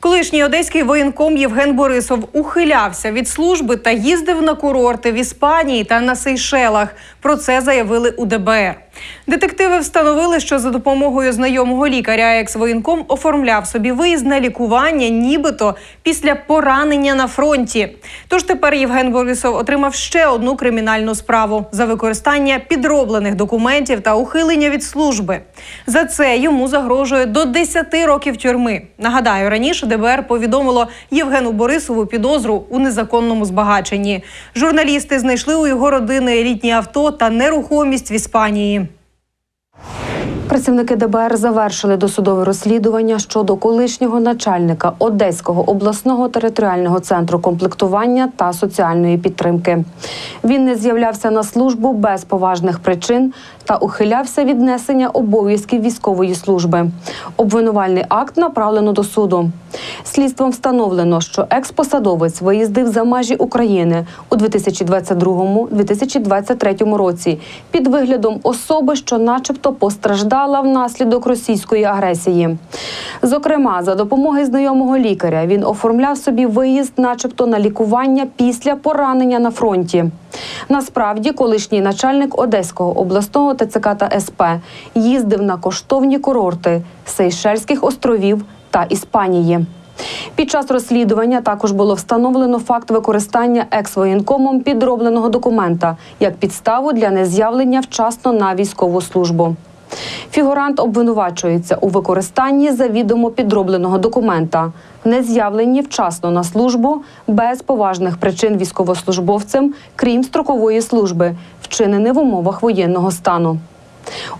Колишній одеський воєнком Євген Борисов ухилявся від служби та їздив на курорти в Іспанії та на Сейшелах. Про це заявили у ДБР. Детективи встановили, що за допомогою знайомого лікаря екс-воєнком оформляв собі виїзд на лікування, нібито після поранення на фронті. Тож тепер Євген Борисов отримав ще одну кримінальну справу за використання підроблених документів та ухилення від служби. За це йому загрожує до 10 років тюрми. Нагадаю, раніше ДБР повідомило Євгену Борисову підозру у незаконному збагаченні. Журналісти знайшли у його родини елітні авто та нерухомість в Іспанії. Працівники ДБР завершили досудове розслідування щодо колишнього начальника Одеського обласного територіального центру комплектування та соціальної підтримки. Він не з'являвся на службу без поважних причин та ухилявся від несення обов'язків військової служби. Обвинувальний акт направлено до суду. Слідством встановлено, що експосадовець виїздив за межі України у 2022-2023 році під виглядом особи, що, начебто, постраждала внаслідок російської агресії. Зокрема, за допомогою знайомого лікаря він оформляв собі виїзд, начебто, на лікування після поранення на фронті. Насправді, колишній начальник Одеського обласного ТЦК та СП їздив на коштовні курорти Сейшельських островів та Іспанії. Під час розслідування також було встановлено факт використання екс-воєнкомом підробленого документа як підставу для нез'явлення вчасно на військову службу. Фігурант обвинувачується у використанні завідомо підробленого документа, нез'явленні вчасно на службу без поважних причин військовослужбовцем, крім строкової служби, вчинене в умовах воєнного стану.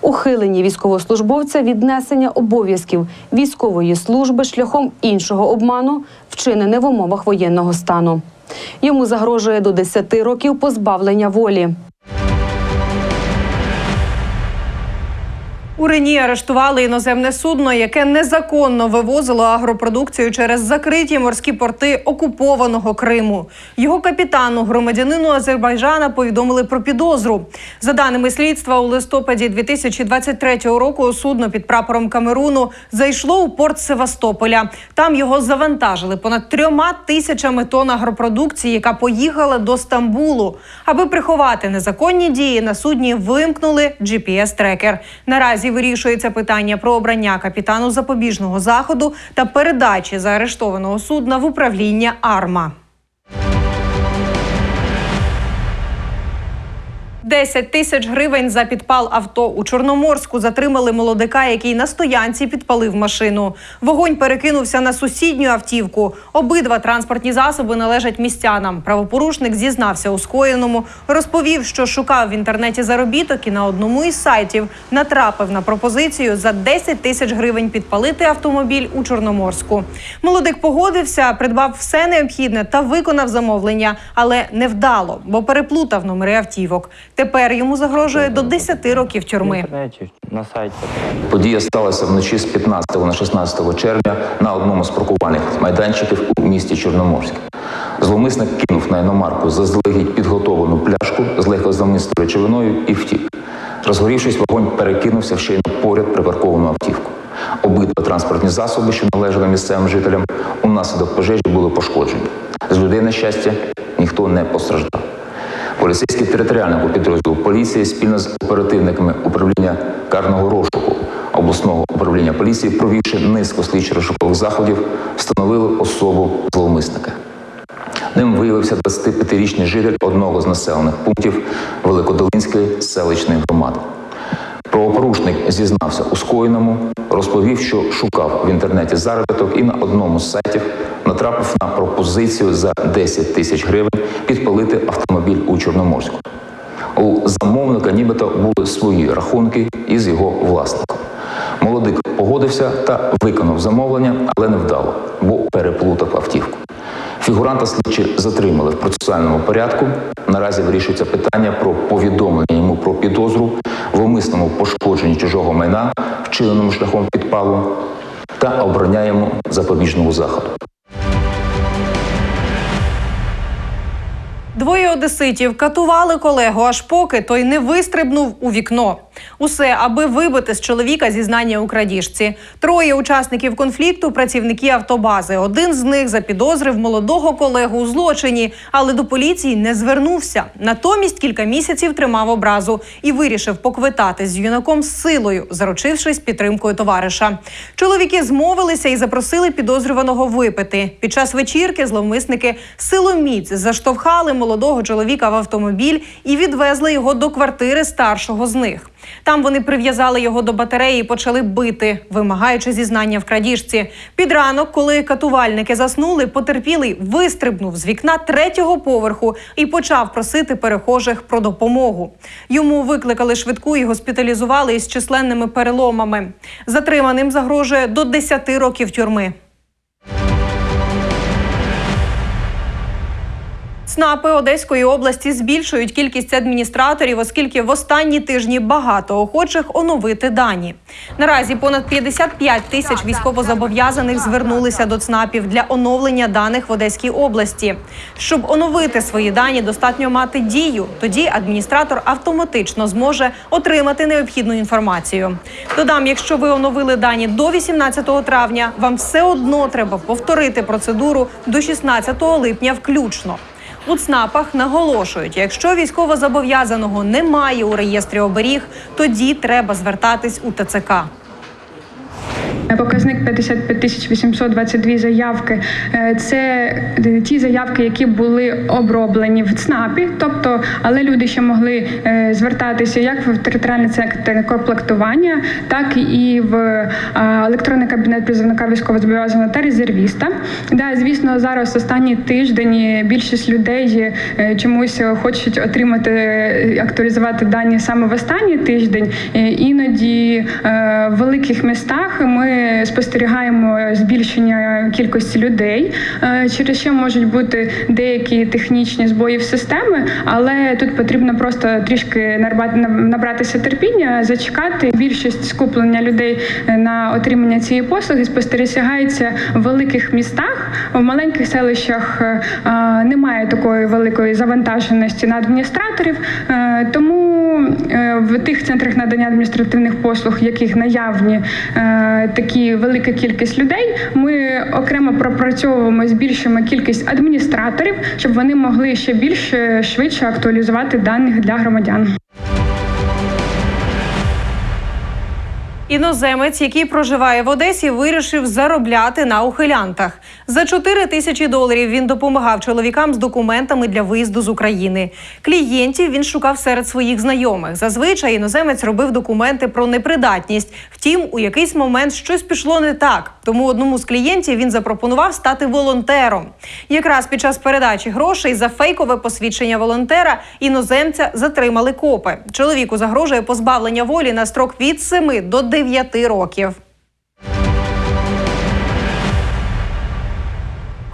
Ухилені військовослужбовця від несення обов'язків військової служби шляхом іншого обману, вчинене в умовах воєнного стану. Йому загрожує до 10 років позбавлення волі. У Рені арештували іноземне судно, яке незаконно вивозило агропродукцію через закриті морські порти окупованого Криму. Його капітану, громадянину Азербайджана, повідомили про підозру. За даними слідства, у листопаді 2023 року судно під прапором Камеруну зайшло у порт Севастополя. Там його завантажили понад трьома тисячами тонн агропродукції, яка поїхала до Стамбулу. Аби приховати незаконні дії на судні, вимкнули GPS-трекер. Наразі вирішується питання про обрання капітану запобіжного заходу та передачі заарештованого судна в управління АРМА. 10 тисяч гривень за підпал авто у Чорноморську затримали молодика, який на стоянці підпалив машину. Вогонь перекинувся на сусідню автівку. Обидва транспортні засоби належать містянам. Правопорушник зізнався у скоєному, розповів, що шукав в інтернеті заробіток і на одному із сайтів натрапив на пропозицію за 10 тисяч гривень підпалити автомобіль у Чорноморську. Молодик погодився, придбав все необхідне та виконав замовлення, але не вдало, бо переплутав номери автівок. Тепер йому загрожує до 10 років тюрми. на сайті. Подія сталася вночі з 15 на 16 червня на одному з паркувальних майданчиків у місті Чорноморськ. Зловмисник кинув на іномарку заздалегідь підготовлену пляшку з легкозамистою речовиною і втік. Розгорівшись, вогонь перекинувся ще й на поряд припарковану автівку. Обидва транспортні засоби, що належали місцевим жителям, унаслідок пожежі були пошкоджені. З людей, на щастя, ніхто не постраждав. Поліцейський територіального підрозділу поліції спільно з оперативниками управління карного розшуку обласного управління поліції, провівши низку слідчо-розшукових заходів, встановили особу зловмисника. Ним виявився 25-річний житель одного з населених пунктів Великодолинської селищної громади. Правопорушник зізнався у скоєному, розповів, що шукав в інтернеті заробіток і на одному з сайтів натрапив на пропозицію за 10 тисяч гривень підпалити автомобіль у Чорноморську. У замовника нібито були свої рахунки із його власником. Молодик погодився та виконав замовлення, але не вдало, бо переплутав автівку. Фігуранта слідчі затримали в процесуальному порядку. Наразі вирішується питання про повідомлення йому про підозру в умисному пошкодженні чужого майна, вчиненому шляхом підпалу, та йому запобіжного заходу. Двоє одеситів катували колегу, аж поки той не вистрибнув у вікно. Усе, аби вибити з чоловіка зізнання у крадіжці. Троє учасників конфлікту працівники автобази. Один з них запідозрив молодого колегу у злочині, але до поліції не звернувся. Натомість кілька місяців тримав образу і вирішив поквитатись з юнаком з силою, заручившись підтримкою товариша. Чоловіки змовилися і запросили підозрюваного випити. Під час вечірки зловмисники силоміць заштовхали молодого чоловіка в автомобіль і відвезли його до квартири старшого з них. Там вони прив'язали його до батареї і почали бити, вимагаючи зізнання в крадіжці. Під ранок, коли катувальники заснули, потерпілий вистрибнув з вікна третього поверху і почав просити перехожих про допомогу. Йому викликали швидку і госпіталізували із численними переломами. Затриманим загрожує до 10 років тюрми. ЦНАПи Одеської області збільшують кількість адміністраторів, оскільки в останні тижні багато охочих оновити дані. Наразі понад 55 тисяч військовозобов'язаних звернулися до ЦНАПів для оновлення даних в Одеській області. Щоб оновити свої дані, достатньо мати дію. Тоді адміністратор автоматично зможе отримати необхідну інформацію. Додам, якщо ви оновили дані до 18 травня, вам все одно треба повторити процедуру до 16 липня включно. У ЦНАПах наголошують, якщо військовозобов'язаного немає у реєстрі оберіг, тоді треба звертатись у ТЦК. Показник 55 тисяч 822 заявки. Е, Це ті заявки, які були оброблені в ЦНАПі, тобто, але люди ще могли е, звертатися як в територіальний центр комплектування, так і в е, електронний кабінет призовника військовозобов'язаного та резервіста. Да, звісно, зараз останній тиждень більшість людей е, чомусь хочуть отримати е, актуалізувати дані саме в останній тиждень. Е, Іноді е, в великих містах ми спостерігаємо збільшення кількості людей, е, через що можуть бути деякі технічні збої в системи, але тут потрібно просто трішки набратися терпіння, зачекати. Більшість скуплення людей е, на отримання цієї послуги спостерігається в великих містах, в маленьких селищах е, немає такої великої завантаженості на адміністраторів, е, е, в тих центрах надання адміністративних послуг, яких наявні е, такі велика кількість людей, ми окремо пропрацьовуємо, збільшуємо кількість адміністраторів, щоб вони могли ще більше швидше актуалізувати даних для громадян. Іноземець, який проживає в Одесі, вирішив заробляти на ухилянтах. За 4 тисячі доларів він допомагав чоловікам з документами для виїзду з України. Клієнтів він шукав серед своїх знайомих. Зазвичай іноземець робив документи про непридатність. Втім, у якийсь момент щось пішло не так. Тому одному з клієнтів він запропонував стати волонтером. Якраз під час передачі грошей за фейкове посвідчення волонтера іноземця затримали копи. Чоловіку загрожує позбавлення волі на строк від 7 до 9 років.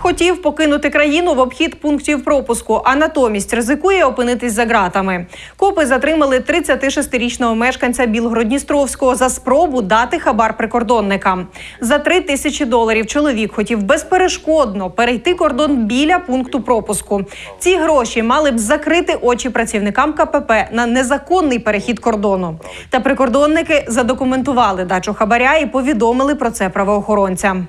Хотів покинути країну в обхід пунктів пропуску, а натомість ризикує опинитись за ґратами. Копи затримали 36-річного мешканця Білгородністровського за спробу дати хабар прикордонникам. За 3 тисячі доларів чоловік хотів безперешкодно перейти кордон біля пункту пропуску. Ці гроші мали б закрити очі працівникам КПП на незаконний перехід кордону. Та прикордонники задокументували дачу хабаря і повідомили про це правоохоронцям.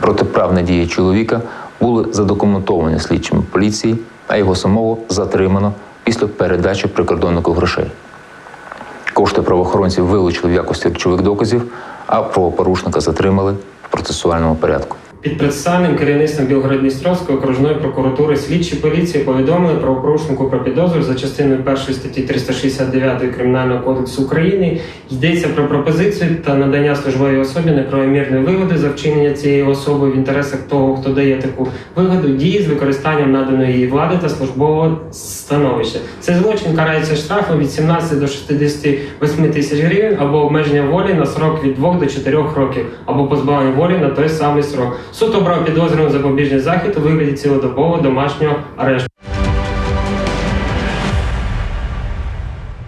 Протиправні дії чоловіка були задокументовані слідчими поліції, а його самого затримано після передачі прикордоннику грошей. Кошти правоохоронців вилучили в якості речових доказів, а правопорушника затримали в процесуальному порядку. Під процесуальним керівництвом Білгород-Дністровської окружної прокуратури слідчі поліції повідомили правопорушнику про підозру за частиною 1 статті 369 Кримінального кодексу України. Йдеться про пропозицію та надання службовій особі неправомірної вигоди за вчинення цієї особи в інтересах того, хто дає таку вигоду, дії з використанням наданої їй влади та службового становища. Цей злочин карається штрафом від 17 до 68 тисяч гривень або обмеження волі на срок від 2 до 4 років, або позбавлення волі на той самий срок. Суд обрав підозрюваний запобіжний захід у вигляді цілодобового домашнього арешту.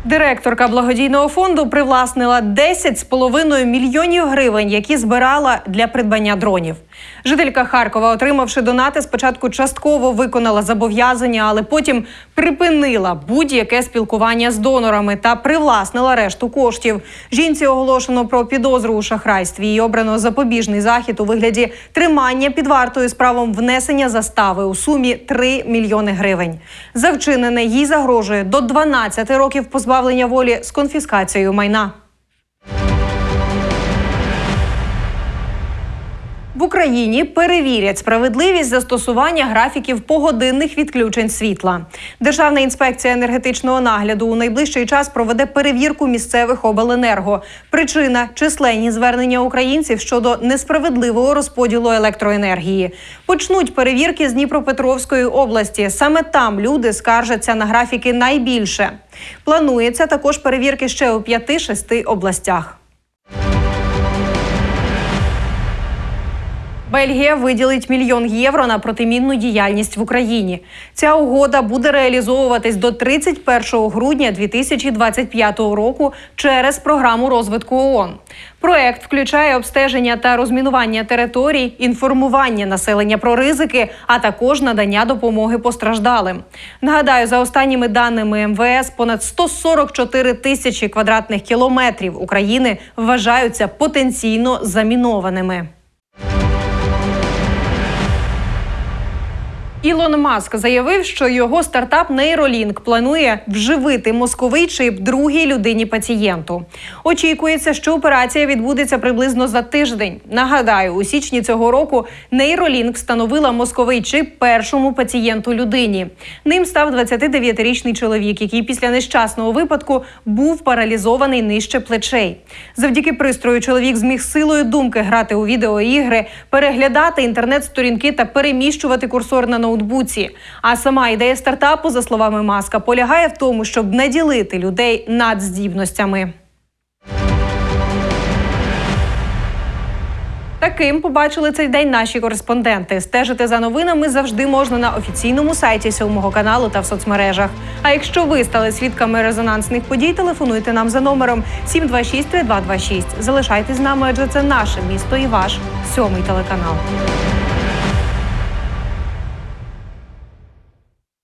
Директорка благодійного фонду привласнила 10,5 мільйонів гривень, які збирала для придбання дронів. Жителька Харкова, отримавши донати, спочатку частково виконала зобов'язання, але потім припинила будь-яке спілкування з донорами та привласнила решту коштів. Жінці оголошено про підозру у шахрайстві і обрано запобіжний захід у вигляді тримання під вартою з правом внесення застави у сумі 3 мільйони гривень. За вчинене їй загрожує до 12 років позбавлення волі з конфіскацією майна. В Україні перевірять справедливість застосування графіків погодинних відключень світла. Державна інспекція енергетичного нагляду у найближчий час проведе перевірку місцевих обленерго. Причина численні звернення українців щодо несправедливого розподілу електроенергії. Почнуть перевірки з Дніпропетровської області. Саме там люди скаржаться на графіки найбільше. Планується також перевірки ще у 5-6 областях. Бельгія виділить мільйон євро на протимінну діяльність в Україні. Ця угода буде реалізовуватись до 31 грудня 2025 року через програму розвитку ООН. Проект включає обстеження та розмінування територій, інформування населення про ризики, а також надання допомоги постраждалим. Нагадаю, за останніми даними МВС, понад 144 тисячі квадратних кілометрів України вважаються потенційно замінованими. Ілон Маск заявив, що його стартап Neuralink планує вживити мозковий чип другій людині пацієнту. Очікується, що операція відбудеться приблизно за тиждень. Нагадаю, у січні цього року Neuralink встановила мозковий чип першому пацієнту людині. Ним став 29-річний чоловік, який після нещасного випадку був паралізований нижче плечей. Завдяки пристрою чоловік зміг силою думки грати у відеоігри, переглядати інтернет-сторінки та переміщувати курсор на ноутбуці. А сама ідея стартапу, за словами Маска, полягає в тому, щоб наділити людей надздібностями. Таким побачили цей день наші кореспонденти. Стежити за новинами завжди можна на офіційному сайті сьомого каналу та в соцмережах. А якщо ви стали свідками резонансних подій, телефонуйте нам за номером 726-3226. Залишайтесь з нами, адже це наше місто і ваш сьомий телеканал.